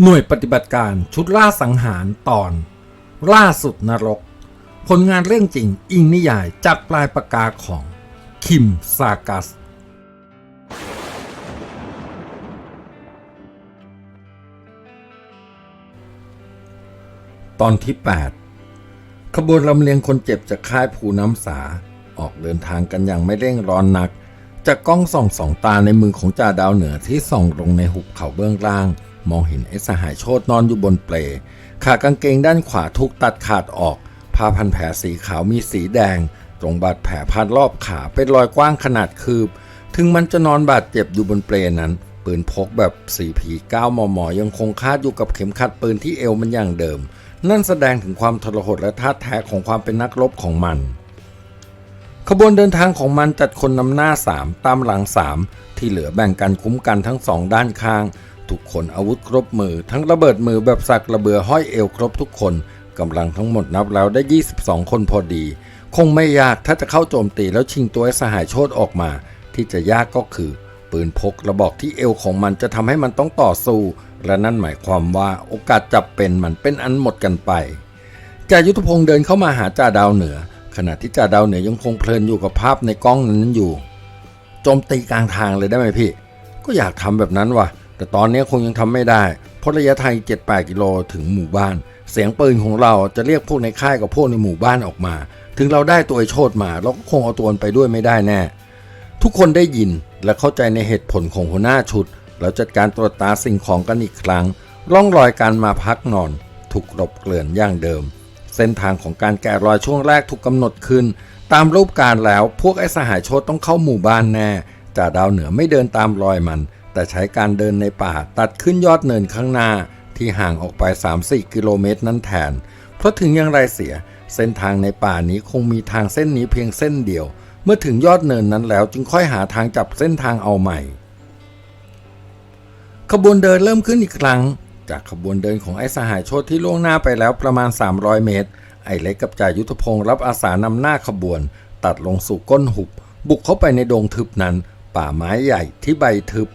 หน่วยปฏิบัติการชุดล่าสังหารตอน ล่าสุดนรก ผลงานเรื่องจริงอิงนิยายจากปลายปากกาของ คิมซากัส ตอนที่ 8 ขบวนลำเลียงคนเจ็บจากค่ายภูน้ำสา ออกเดินทางกันอย่างไม่เร่งร้อนนัก จากกล้องส่องสองตาในมือของจ่าดาวเหนือที่ส่องลงในหุบเขาเบื้องล่าง มองเห็นไอ้สหายโชตนอนอยู่บนเปล ขากางเกงด้านขวาถูกตัดขาดออก ผ้าพันแผลสีขาวมีสีแดง ตรงบาดแผลพันรอบขาเป็นรอยกว้างขนาดคืบ ถึงมันจะนอนบาดเจ็บอยู่บนเปลนั้น ปืนพกแบบ4ผี9มอมอยังคงคาดอยู่กับเข็มขัดปืนที่เอวมันอย่างเดิม นั่นแสดงถึงความทรหดและท่าแท้ของความเป็นนักรบของมันขบวนเดินทางของมันจัดคนนำหน้าสามตามหลังสามที่เหลือแบ่งกันคุ้มกันทั้งสองด้านข้าง ทุกคนอาวุธครบมือ ทั้งระเบิดมือแบบสักระเบือห้อยเอวครบทุกคนกำลังทั้งหมดนับแล้วได้ 22 คนพอดี คงไม่ยากถ้าจะเข้าโจมตีแล้วชิงตัวไอ้สหายโชตออกมา ที่จะยากก็คือ ปืนพกระบอกที่เอวของมันจะทำให้มันต้องต่อสู้ และนั่นหมายความว่าโอกาสจับเป็นมันเป็นอันหมดกันไปจ่ายุทธพงศ์เดินเข้ามาหาจ่าดาวเหนือ ขณะที่จ่าดาวเหนือยังคงเพลินอยู่กับภาพในกล้องนั้นอยู่โจมตีกลางทางเลยได้ไหมพี่ ก็อยากทำแบบนั้นว่ะ แต่ตอนนี้คงยังทำไม่ได้ เพราะระยะทาง7-8 กิโลถึงหมู่บ้าน เสียงปืนของเราจะเรียกพวกในค่ายกับพวกในหมู่บ้านออกมา ถึงเราได้ตัวไอ้โชดมาเราก็คงเอาตัวมันไปด้วยไม่ได้แน่ ทุกคนได้ยินและเข้าใจในเหตุผลของหัวหน้าชุด แล้วจัดการตรวจตาสิ่งของกันอีกครั้ง ร่องรอยการมาพักนอน ถูกกลบเกลื่อนอย่างเดิม เส้นทางของการแกะรอยช่วงแรกถูกกำหนดขึ้น ตามรูปการแล้วพวกไอ้สหายโชดต้องเข้าหมู่บ้านแน่จ่าดาวเหนือไม่เดินตามรอยมัน แต่ใช้การเดินในป่าตัดขึ้นยอดเนินข้างหน้าที่ห่างออกไป 3-4 กิโลเมตรนั้นแทน เพราะถึงอย่างไรเสีย เส้นทางในป่านี้คงมีทางเส้นนี้เพียงเส้นเดียว เมื่อถึงยอดเนินนั้นแล้วจึงค่อยหาทางจับเส้นทางเอาใหม่ ขบวนเดินเริ่มขึ้นอีกครั้ง จากขบวนเดินของไอ้สหายโชดที่ล่วงหน้าไปแล้วประมาณ 300 เมตร ไอ้เล็กกับจ่ายุทธพงศ์รับอาสานำหน้าขบวน ตัดลงสู่ก้นหุบ บุกเข้าไปในดงทึบนั้น ป่าไม้ใหญ่ที่ใบทึบ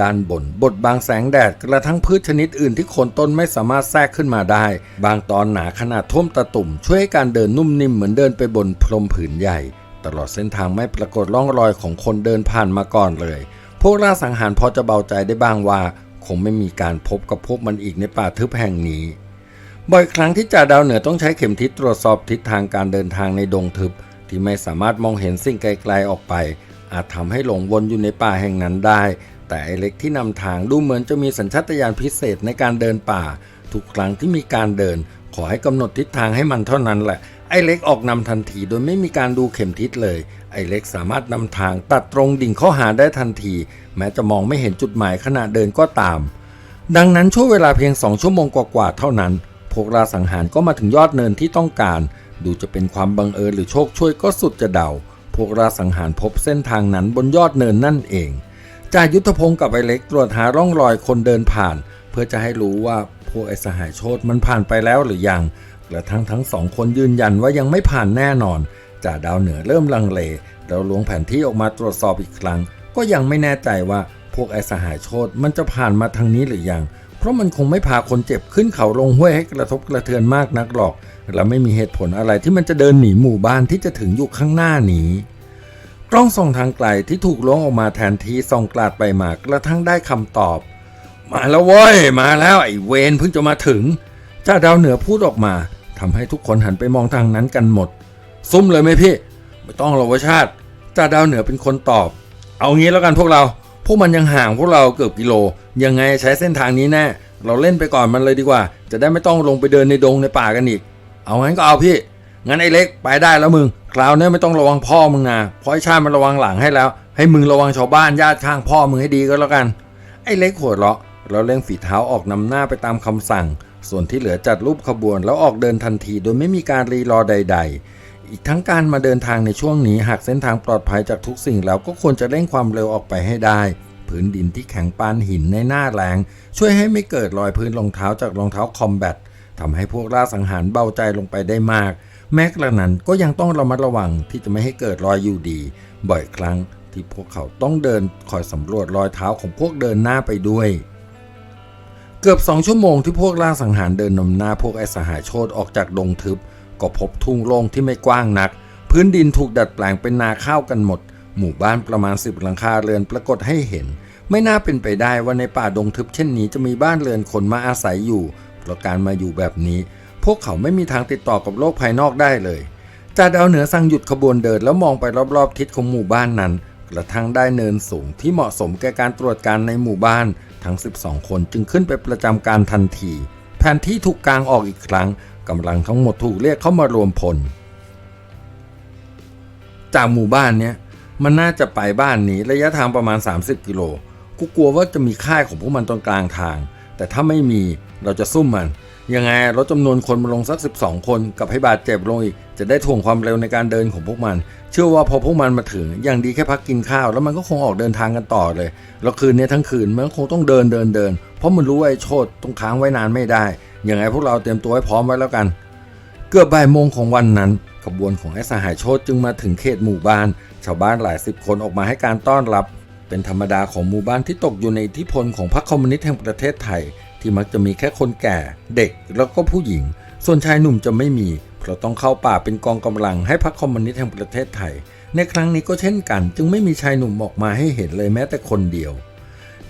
ด้านบนบดบางแสงแดดกระทั่งพืชชนิดอื่นที่โคนต้นไม่สามารถแทรกขึ้นมาได้ บางตอนหนาขนาดท่วมตะตุ่ม ช่วยให้การเดินนุ่มนิ่มเหมือนเดินไปบนพรมผืนใหญ่ ตลอดเส้นทางไม่ปรากฏร่องรอยของคนเดินผ่านมาก่อนเลย พวกล่าสังหารพอจะเบาใจได้บ้างว่า คงไม่มีการพบกับพวกมันอีกในป่าทึบแห่งนี้บ่อยครั้งที่จ่าดาวเหนือต้องใช้เข็มทิศตรวจสอบทิศทางการเดินทางในดงทึบ ที่ไม่สามารถมองเห็นสิ่งไกลๆออกไป อาจทำให้หลงวนอยู่ในป่าแห่งนั้นได้ แต่ไอเล็กที่นำทางดูเหมือนจะมีสัญชาตญาณพิเศษในการเดินป่า ทุกครั้งที่มีการเดิน ขอให้กำหนดทิศทางให้มันเท่านั้นแหละ ไอเล็กออกนำทันทีโดยไม่มีการดูเข็มทิศเลย ไอเล็กสามารถนำทางตัดตรงดิ่งเข้าหาได้ทันที แม้จะมองไม่เห็นจุดหมายขณะเดินก็ตาม ดังนั้นช่วงเวลาเพียงสองชั่วโมงกว่าๆเท่านั้น พวกราสังหารก็มาถึงยอดเนินที่ต้องการ ดูจะเป็นความบังเอิญหรือโชคช่วยก็สุดจะเดา พวกราสังหารพบเส้นทางนั้นบนยอดเนินนั่นเอง จ่ายุทธพงศ์กับไอเล็กตรวจหาร่องรอยคนเดินผ่าน เพื่อจะให้รู้ว่าพวกไอสหายโชตมันผ่านไปแล้วหรือยังกระทั่งทั้งสองคนยืนยันว่ายังไม่ผ่านแน่นอนจ่าดาวเหนือเริ่มลังเลเราลวงแผนที่ออกมาตรวจสอบอีกครั้ง ก็ยังไม่แน่ใจว่าพวกไอสหายโชตมันจะผ่านมาทางนี้หรือยัง เพราะมันคงไม่พาคนเจ็บขึ้นเขาลงห้วยให้กระทบกระเทือนมากนักหรอก และไม่มีเหตุผลอะไรที่มันจะเดินหนีหมู่บ้านที่จะถึงอยู่ข้างหน้านี้ กล้องส่องทางไกลที่ถูกล้วงออกมาแทนที่ส่องกลาดไปมากระทั่งได้คำตอบ มาแล้วเว้ย มาแล้วไอ้เวนเพิ่งจะมาถึงจ้าดาวเหนือพูดออกมาทำให้ทุกคนหันไปมองทางนั้นกันหมด ซุ่มเลยไหมพี่ ไม่ต้องหรอกวะชาติจ้าดาวเหนือเป็นคนตอบ เอางี้แล้วกันพวกเรา พวกมันยังห่างพวกเราเกือบกิโล ยังไงใช้เส้นทางนี้แน่เราเล่นไปก่อนมันเลยดีกว่า จะได้ไม่ต้องลงไปเดินในดงในป่ากันอีก เอางั้นก็เอาพี่ งั้นไอ้เล็กไปได้แล้วมึงคราวนี้ไม่ต้องระวังพ่อมึงนะเพราะไอ้ชาติมันระวังหลังให้แล้ว ให้มึงระวังชาวบ้านญาติข้างพ่อมึงให้ดีก็แล้วกัน ไอ้เล็กหัวเราะแล้วเร่งฝีเท้าออกนำหน้าไปตามคำสั่ง ส่วนที่เหลือจัดรูปขบวนแล้วออกเดินทันทีโดยไม่มีการรีรอใด ๆ อีกทั้งการมาเดินทางในช่วงนี้หากเส้นทางปลอดภัยจากทุกสิ่งแล้วก็ควรจะเร่งความเร็วออกไปให้ได้พื้นดินที่แข็งปานหินในหน้าแรงช่วยให้ไม่เกิดรอยพื้นรองเท้าจากรองเท้าคอมแบททำให้พวกล่าสังหารเบาใจลงไปได้มาก แม้กระนั้นก็ยังต้องระมัดระวังที่จะไม่ให้เกิดรอยอยู่ดี บ่อยครั้งที่พวกเขาต้องเดินคอยสำรวจรอยเท้าของพวกเดินหน้าไปด้วย เกือบสองชั่วโมงที่พวกล่าสังหารเดินนำหน้าพวกไอ้สหายโชตออกจากดงทึบ ก็พบทุ่งโล่งที่ไม่กว้างนัก พื้นดินถูกดัดแปลงเป็นนาข้าวกันหมด หมู่บ้านประมาณสิบหลังคาเรือนปรากฏให้เห็น ไม่น่าเป็นไปได้ว่าในป่าดงทึบเช่นนี้จะมีบ้านเรือนคนมาอาศัยอยู่เพราะการมาอยู่แบบนี้ พวกเขาไม่มีทางติดต่อกับโลกภายนอกได้เลยจ่าดาวเหนือสั่งหยุดขบวนเดินแล้วมองไปรอบๆ ทิศของหมู่บ้านนั้น กระทั่งได้เนินสูงที่เหมาะสมแก่การตรวจการในหมู่บ้าน ทั้ง 12 คนจึงขึ้นไปประจำการทันที แผนที่ถูกกางออกอีกครั้งกำลังทั้งหมดถูกเรียกเข้ามารวมพล จากหมู่บ้านเนี้ยมันน่าจะไปบ้านนี้ระยะทางประมาณ 30 กิโลกูกลัวว่าจะมีค่ายของพวกมันตรงกลางทาง แต่ถ้าไม่มีเราจะซุ่มมัน ยังไงลดจำนวนคนมาลงสัก 12 คนกับให้บาดเจ็บลงอีก จะได้ถ่วงความเร็วในการเดินของพวกมัน เชื่อว่าพอพวกมันมาถึง อย่างดีแค่พักกินข้าว แล้วมันก็คงออกเดินทางกันต่อเลย แล้วคืนนี้ทั้งคืนมันคงต้องเดินเดินเดิน เพราะมันรู้ว่าไอ้โชดต้องค้างไว้นานไม่ได้ ยังไงพวกเราเตรียมตัวให้พร้อมไว้แล้วกัน เกือบบ่ายโมงของวันนั้นขบวนของไอ้สหายโชดจึงมาถึงเขตหมู่บ้าน ชาวบ้านหลายสิบคนออกมาให้การต้อนรับ เป็นธรรมดาของหมู่บ้านที่ตกอยู่ในอิทธิพลของพรรคคอมมิวนิสต์แห่งประเทศไทย ที่มักจะมีแค่คนแก่ เด็กแล้วก็ผู้หญิง ส่วนชายหนุ่มจะไม่มี เพราะต้องเข้าป่าเป็นกองกำลังให้พรรคคอมมิวนิสต์แห่งประเทศไทย ในครั้งนี้ก็เช่นกัน จึงไม่มีชายหนุ่มออกมาให้เห็นเลยแม้แต่คนเดียว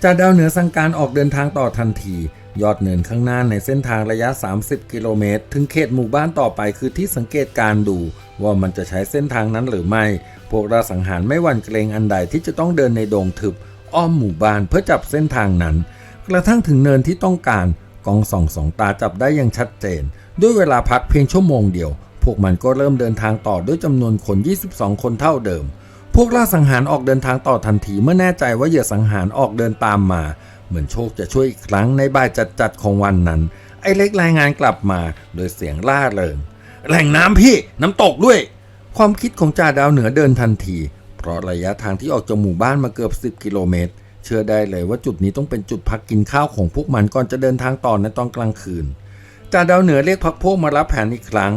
จ่าดาวเหนือสั่งการออกเดินทางต่อทันที ยอดเนินข้างหน้าในเส้นทางระยะ 30 กิโลเมตร ถึงเขตหมู่บ้านต่อไปคือที่สังเกตการดู ว่ามันจะใช้เส้นทางนั้นหรือไม่ พวกเราสังหารไม่หวั่นเกรงอันใดที่จะต้องเดินในดงทึบอ้อมหมู่บ้านเพื่อจับเส้นทางนั้น กระทั่งถึงเนินที่ต้องการกองส่องสองตาจับได้อย่างชัดเจน ด้วยเวลาพักเพียงชั่วโมงเดียว พวกมันก็เริ่มเดินทางต่อด้วยจำนวนคน 22 คนเท่าเดิม พวกล่าสังหารออกเดินทางต่อทันทีเมื่อแน่ใจว่าเหยื่อสังหารออกเดินตามมา เหมือนโชคจะช่วยอีกครั้งในบ่ายจัดๆของวันนั้น ไอ้เล็กรายงานกลับมา โดยเสียงล่าเริงแหล่งน้ำพี่น้ำตกด้วย ความคิดของจ่าดาวเหนือเดินทันที เพราะระยะทางที่ออกจากหมู่บ้านมาเกือบ 10 กิโลเมตร เชื่อได้เลยว่าจุดนี้ต้องเป็นจุดพักกินข้าวของพวกมันก่อนจะเดินทางต่อในตอนกลางคืนจ่าดาวเหนือเรียกพักพวกมารับแผนอีกครั้ง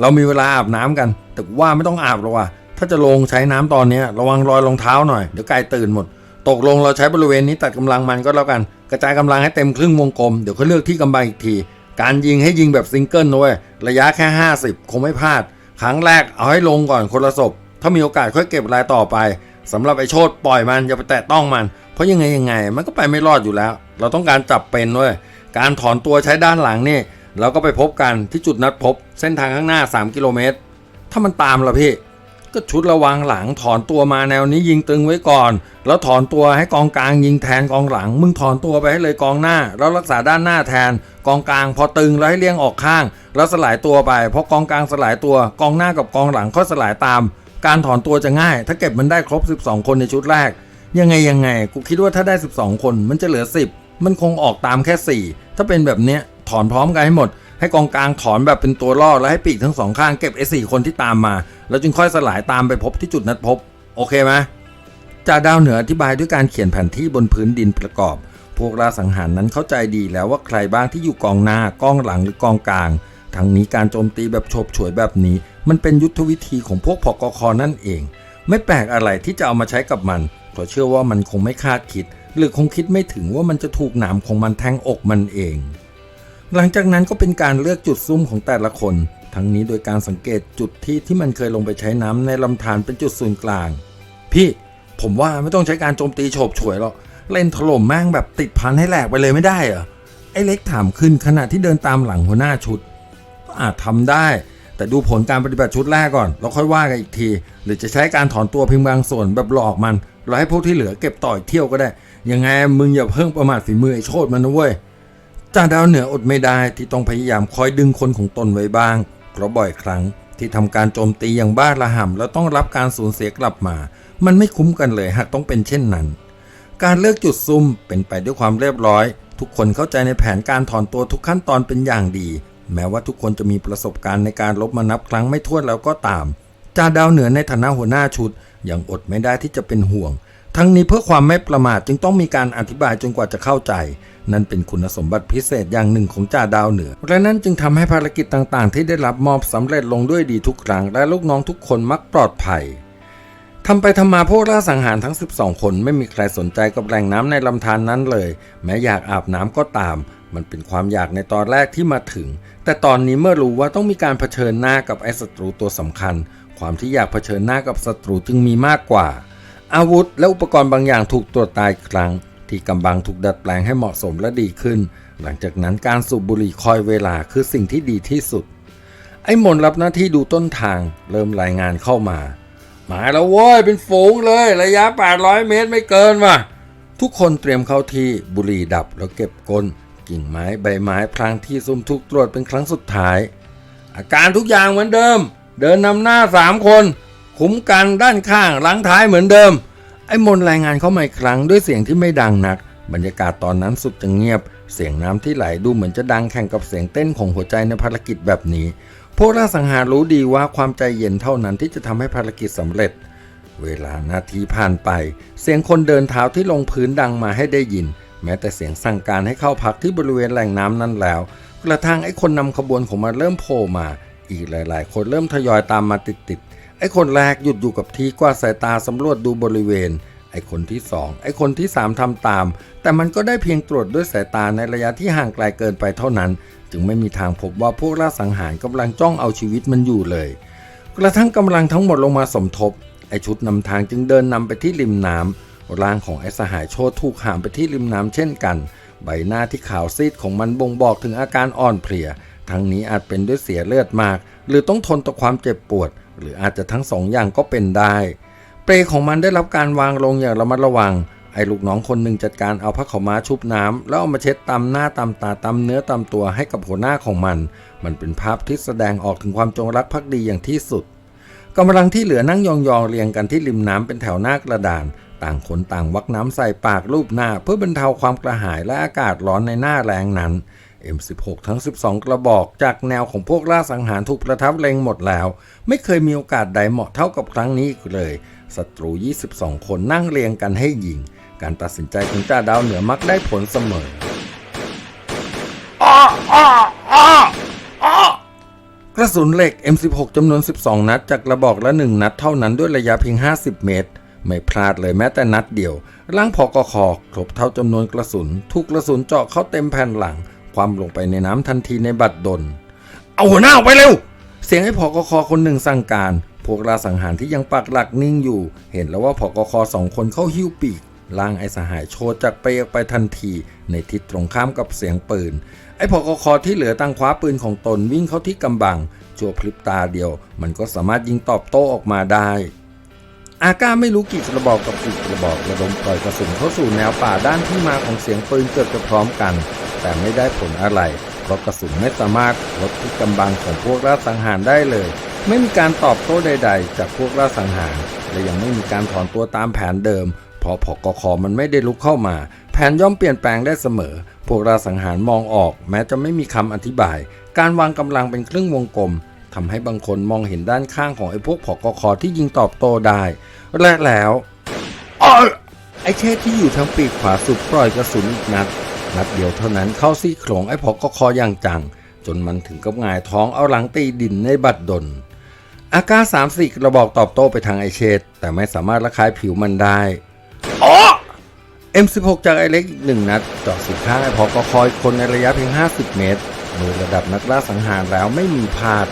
เรามีเวลาอาบน้ำกัน แต่ว่าไม่ต้องอาบหรอกว่ะถ้าจะลงใช้น้ำตอนนี้ระวังรอยรองเท้าหน่อยเดี๋ยวไกลตื่นหมด ตกลงเราใช้บริเวณนี้ตัดกำลังมันก็แล้วกัน กระจายกำลังให้เต็มครึ่งวงกลมเดี๋ยวเขาเลือกที่กำบังอีกที การยิงให้ยิงแบบซิงเกิลนะเว้ยระยะแค่ 50 คงไม่พลาด ครั้งแรกเอาให้ลงก่อนคนละศพถ้ามีโอกาสค่อยเก็บรายต่อไป สำหรับไอ้โชดปล่อยมันอย่าไปแตะต้องมัน เพราะยังไงยังไง มันก็ไปไม่รอดอยู่แล้ว เราต้องการจับเป็นเว้ยการถอนตัวใช้ด้านหลังนี่เราก็ไปพบกันที่จุดนัดพบ เส้นทางข้างหน้า 3 กิโลเมตร ถ้ามันตามล่ะพี่ ก็ชุดระวังหลังถอนตัวมาแนวนี้ยิงตึงไว้ก่อน แล้วถอนตัวให้กองกลางยิงแทนกองหลัง มึงถอนตัวไปให้เลยกองหน้า แล้วรักษาด้านหน้าแทน กองกลางพอตึงแล้วให้เลี้ยงออกข้าง แล้วสลายตัวไปเพอกองกลางสลายตัว กองหน้ากับกองหลังค่อยสลายตาม การถอนตัวจะง่าย ถ้าเก็บมันได้ครบ 12 คนในชุดแรก ยังไงยังไง กูคิดว่าถ้าได้ 12 คนมันจะเหลือ 10 มันคงออกตามแค่ 4 ถ้าเป็นแบบเนี้ยถอนพร้อมกันให้หมด ให้กองกลางถอนแบบเป็นตัวล่อแล้วให้ปีกทั้งสองข้างเก็บไอ้สี่คนที่ตามมา แล้วจึงค่อยสลายตามไปพบที่จุดนัดพบ โอเคไหมจ่าดาวเหนืออธิบายด้วยการเขียนแผนที่บนพื้นดินประกอบ พวกราสังหารนั้นเข้าใจดีแล้วว่าใครบ้างที่อยู่กองหน้ากองหลังหรือกองกลาง ทั้งนี้การโจมตีแบบโฉบฉวยแบบนี้ มันเป็นยุทธวิธีของพวกพกคนั่นเอง ไม่แปลกอะไรที่จะเอามาใช้กับมันเพราะเชื่อว่ามันคงไม่คาดคิด หรือคงคิดไม่ถึงว่ามันจะถูกหนามของมันแทงอกมันเอง หลังจากนั้นก็เป็นการเลือกจุดซุ่มของแต่ละคน ทั้งนี้โดยการสังเกตจุดที่ที่มันเคยลงไปใช้น้ำในลำธารเป็นจุดศูนย์กลาง พี่ผมว่าไม่ต้องใช้การโจมตีโฉบฉวยหรอกเล่นถล่มแม่งแบบติดพันให้แหลกไปเลยไม่ได้เหรอไอ้เล็กถามขึ้นขณะที่เดินตามหลังหัวหน้าชุด อาจทำได้ แต่ดูผลการปฏิบัติชุดแรกก่อนแล้วค่อยว่ากันอีกที หรือจะใช้การถอนตัวเพียงบางส่วนแบบหลอกมันแล้วให้พวกที่เหลือเก็บต่อยเที่ยวก็ได้ ยังไงมึงอย่าเพิ่งประมาทฝีมือไอ้โชดมันนะเว้ยจ่าดาวเหนืออดไม่ได้ที่ต้องพยายามคอยดึงคนของตนไว้บ้าง เพราะบ่อยครั้งที่ทำการโจมตีอย่างบ้าระห่ำแล้วต้องรับการสูญเสียกลับมา มันไม่คุ้มกันเลยหากต้องเป็นเช่นนั้น การเลือกจุดซุ่มเป็นไปด้วยความเรียบร้อย ทุกคนเข้าใจในแผนการถอนตัวทุกขั้นตอนเป็นอย่างดี แม้ว่าทุกคนจะมีประสบการณ์ในการลบมานับครั้งไม่ถ้วนแล้วก็ตามจ่าดาวเหนือในฐานะหัวหน้าชุดยังอดไม่ได้ที่จะเป็นห่วง ทั้งนี้เพื่อความไม่ประมาทจึงต้องมีการอธิบายจนกว่าจะเข้าใจ นั่นเป็นคุณสมบัติพิเศษอย่างหนึ่งของจ่าดาวเหนือ และนั่นจึงทำให้ภารกิจต่างๆ ที่ได้รับมอบสำเร็จลงด้วยดีทุกครั้งและลูกน้องทุกคนมักปลอดภัยทำไปทำมาพวกล่าสังหารทั้ง 12 คนไม่มีใครสนใจกับแหล่งน้ำในลำธารนนั้นเลย แม้อยากอาบน้ำก็ตาม มันเป็นความอยากในตอนแรกที่มาถึง แต่ตอนนี้เมื่อรู้ว่าต้องมีการเผชิญหน้ากับไอ้ศัตรูตัวสำคัญ ความที่อยากเผชิญหน้ากับศัตรูจึงมีมากกว่า อาวุธและอุปกรณ์บางอย่างถูกตรวจตายครั้ง ที่กำบังถูกดัดแปลงให้เหมาะสมและดีขึ้น หลังจากนั้นการสูบบุหรี่คอยเวลาคือสิ่งที่ดีที่สุด ไอ้มนรับหน้าที่ดูต้นทาง เริ่มรายงานเข้ามา มาแล้วเว้ยเป็นฝูงเลย ระยะ 800 เมตรไม่เกินว่ะทุกคนเตรียมเข้าที่บุหรี่ดับแล้วเก็บก้น กิ่งไม้ใบไม้พลางที่ซุ่มถูกตรวจเป็นครั้งสุดท้าย อาการทุกอย่างเหมือนเดิม เดินนำหน้าสามคน คุ้มกันด้านข้างหลังท้ายเหมือนเดิม ไอ้มนรายงานเข้ามาอีกครั้งด้วยเสียงที่ไม่ดังนัก บรรยากาศตอนนั้นสุดจะเงียบ เสียงน้ำที่ไหลดูเหมือนจะดังแข่งกับเสียงเต้นของหัวใจในภารกิจแบบนี้พวกล่าสังหารรู้ดีว่าความใจเย็นเท่านั้นที่จะทำให้ภารกิจสำเร็จ เวลานาทีผ่านไป เสียงคนเดินเท้าที่ลงพื้นดังมาให้ได้ยิน แม้แต่เสียงสั่งการให้เข้าพักที่บริเวณแหล่งน้ำนั้นแล้ว กระทั่งไอ้คนนำขบวนของมันเริ่มโผล่มา อีกหลาย ๆ คนเริ่มทยอยตามมาติด ๆ ไอ้คนแรกหยุดอยู่กับที่กวาดสายตาสำรวจดูบริเวณ ไอ้คนที่สองไอ้คนที่สามทำตาม แต่มันก็ได้เพียงตรวจด้วยสายตาในระยะที่ห่างไกลเกินไปเท่านั้น จึงไม่มีทางพบว่าพวกล่าสังหารกำลังจ้องเอาชีวิตมันอยู่เลย กระทั่งกำลังทั้งหมดลงมาสมทบ ไอ้ชุดนำทางจึงเดินนำไปที่ริมน้ำ ร่างของไอ้สหายโชตถูกหามไปที่ริมน้ำเช่นกัน ใบหน้าที่ขาวซีดของมันบ่งบอกถึงอาการอ่อนเพลีย ทั้งนี้อาจเป็นด้วยเสียเลือดมาก หรือต้องทนต่อความเจ็บปวด หรืออาจจะทั้งสองอย่างก็เป็นได้ เปลของมันได้รับการวางลงอย่างระมัดระวัง ไอ้ลูกน้องคนหนึ่งจัดการเอาผ้าขาวม้าชุบน้ำแล้วเอามาเช็ดตามหน้าตามตาตามเนื้อตามตัวให้กับหัวหน้าของมัน มันเป็นภาพที่แสดงออกถึงความจงรักภักดีอย่างที่สุดกำลังที่เหลือนั่งยองๆเรียงกันที่ริมน้ำเป็นแถวหน้ากระดาน ต่างคนต่างวักน้ำใส่ปากรูปหน้าเพื่อบรรเทาความกระหายและอากาศร้อนในหน้าแรงนั้น M16 ทั้ง 12 กระบอกจากแนวของพวกล่าสังหารถูกประทับเล็งหมดแล้ว ไม่เคยมีโอกาสใดเหมาะเท่ากับครั้งนี้เลยศัตรู 22 คนนั่งเรียงกันให้ยิง การตัดสินใจของจ่าดาวเหนือมักได้ผลเสมอกระสุนเหล็ก M16 จำนวน 12 นัดจากกระบอกละ 1 นัดเท่านั้นด้วยระยะเพียง 50 เมตร ไม่พลาดเลยแม้แต่นัดเดียวร่างพอกคอครบเท่าจำนวนกระสุนถูกกระสุนเจาะเข้าเต็มแผ่นหลัง ความลงไปในน้ำทันทีในบัดดล เอาหัวหน้าออกไปเร็ว เสียงให้พอกคอคนหนึ่งสั่งการ พวกราสังหารที่ยังปักหลักนิ่งอยู่ เห็นแล้วว่าพอกคอสองคนเข้าหิ้วปีกล่างไอ้สหายโชว์จากไปออกไปทันที ในทิศตรงข้ามกับเสียงปืน ไอ้พอกคอที่เหลือตั้งคว้าปืนของตนวิ่งเข้าที่กำบังชั่วพริบตาเดียว มันก็สามารถยิงตอบโต้ออกมาได้ อาก้าไม่รู้กี่กระบอกกับกี่กระบอกระดมปล่อยกระสุนเข้าสู่แนวป่าด้านที่มาของเสียงปืนเกือบจะพร้อมกัน แต่ไม่ได้ผลอะไร เพราะกระสุนไม่สามารถลดที่กำบังของพวกล่าสังหารได้เลย ไม่มีการตอบโต้ใด ๆ จากพวกล่าสังหาร และยังไม่มีการถอนตัวตามแผนเดิมเพราะพอกคมันไม่ได้ลุกเข้ามา แผนย่อมเปลี่ยนแปลงได้เสมอ พวกล่าสังหารมองออก แม้จะไม่มีคำอธิบาย การวางกำลังเป็นครึ่งวงกลม ทำให้บางคนมองเห็นด้านข้างของไอ้พวกผอกคที่ยิงตอบโต้ได้ และแล้วอ้อยไอ้เชษที่อยู่ทางปีกขวาสุดปล่อยกระสุนอีกนัด นัดเดียวเท่านั้นเข้าซี่โครงไอ้ผอกคอย่างจัง จนมันถึงกับหงายท้องเอาหลังตีดินในบัดดลอากาสามสี่กระบอกตอบโต้ไปทางไอเชษแต่ไม่สามารถระคายผิวมันได้อ๋อ M16 จากไอเล็กอีกหนึ่งนัดเจาะสีข้างไอพอกคอยคนในระยะเพียง 50 เมตรโดยระดับนักล่าสังหารแล้วไม่มีพลาด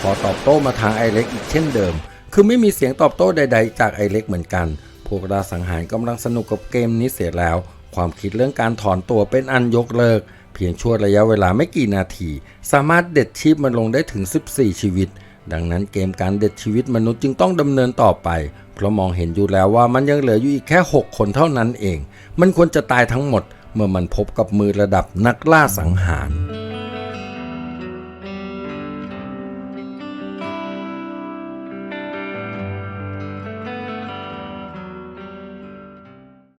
พอกคอตอบโต้มาทางไอเล็กอีกเช่นเดิม คือไม่มีเสียงตอบโต้ใด ๆ จากไอเล็กเหมือนกัน พวกล่าสังหารกำลังสนุกกับเกมนี้เสียแล้ว ความคิดเรื่องการถอนตัวเป็นอันยกเลิก เพียงชั่วระยะเวลาไม่กี่นาที สามารถเด็ดชีพมันลงได้ถึง 14 ชีวิต ดังนั้นเกมการเด็ดชีวิตมนุษย์จึงต้องดำเนินต่อไป เพราะมองเห็นอยู่แล้วว่ามันยังเหลืออยู่อีกแค่ 6 คนเท่านั้นเอง มันควรจะตายทั้งหมด เมื่อมันพบกับมือระดับนักล่าสังหาร